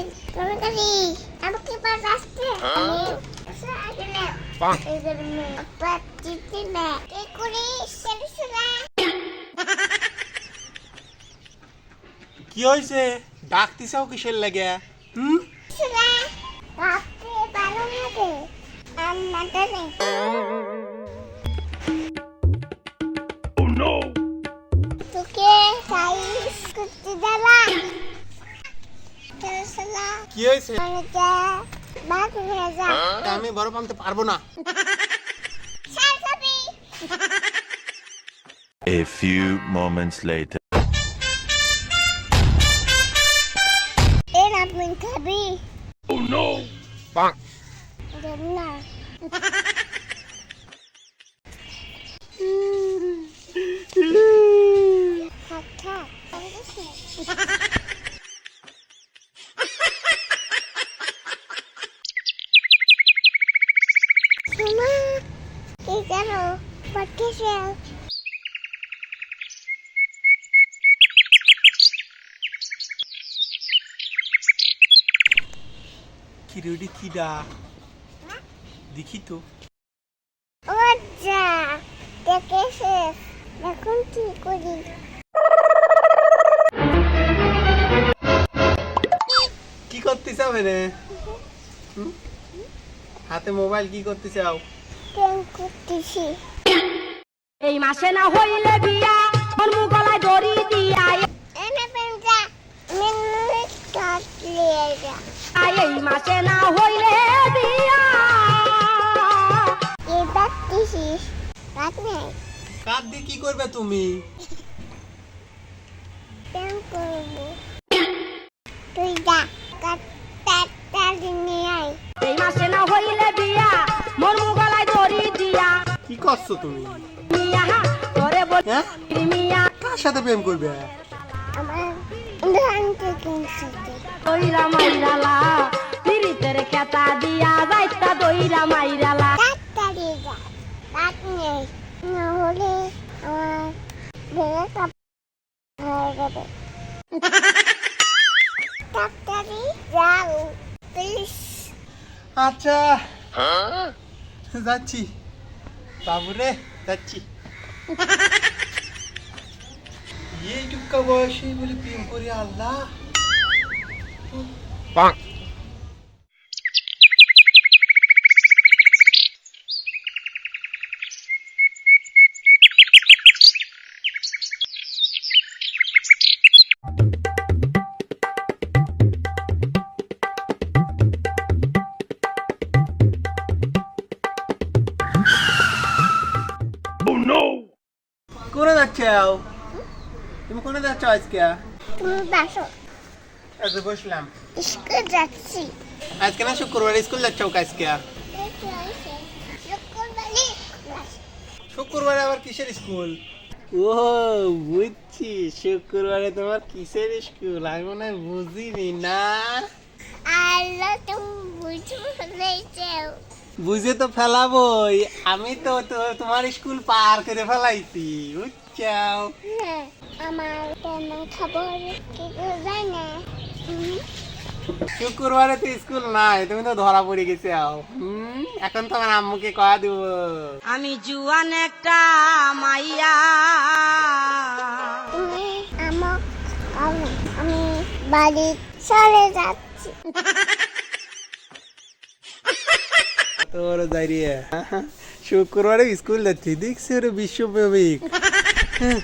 তুমি করি আমি কি পাস আসছে আগলে এদের মেয়ে পাচ্ছি না কে করি সেরিসলা কি হয়েছে ডাকতিছাও কিসের লাগে? হুম? সেরা রাতে ভালো লাগে আন্নাটা নেই তোকে সাইজ করতে কি হয়েছে? হয়ে? আমি বড় পানতে পারব না। A few moments later. এর আপনি খাবি পাক দেব না থাক থাক সোমা কি করো পড়তেছে কি রেডি কি ডা দেখি তো। ও যা দেখেছে এখন কি করি? কি করতে চাও রে? হাতে মোবাইল কি করতে চাও প্রেম করতেছি। এই মাসে না হইলে বিয়া মন গলায় দড়ি দিয়া। এনে এই মাসে না হইলে বিয়া। কি নেই। করবে তুমি? প্রেম করব। তুই যা কাটটা কি করছ তুমি? হ্যাঁ? কার সাথে প্রেম করবে? প্লিজ আচ্ছা। যাচ্ছি। বাবুরে যাচ্ছি। এইটুকা বয়সে বলে প্রেম করি আল্লাহ। যাচ্ছাও তুমি কোনে যাচ্ছ আজকে? তুমি বাসো। বসলাম। স্কুল যাচ্ছি। আজকে না শুক্রবার স্কুল যাচ্ছ আজকে? শুক্রবারে শুক্রবারে আবার কিসের স্কুল? ও বুঝছি শুক্রবারে তোমার কিসের স্কুল? আমি মনে হয় বুঝিনি না? আল্লাহ তুমি ফেলেছো বুঝে তো ফেলাবোই। আমি তো তো- তোমার স্কুল পার করে ফেলাইছি বুঝছাও? আমার খবর কি শুক্রবারে তো স্কুল নাই তুমি তো ধরা পড়ে গেছে আও হুম, এখন তো আমার আম্মুকে কয়া দিব। আমি জুয়ান একটা মাইয়া। তুমি আমার আমি বাড়ি চলে যাচ্ছি। তোর দাঁড়িয়ে শুক্রবারে স্কুল যাচ্ছি দেখছি ওরে হ্যাঁ,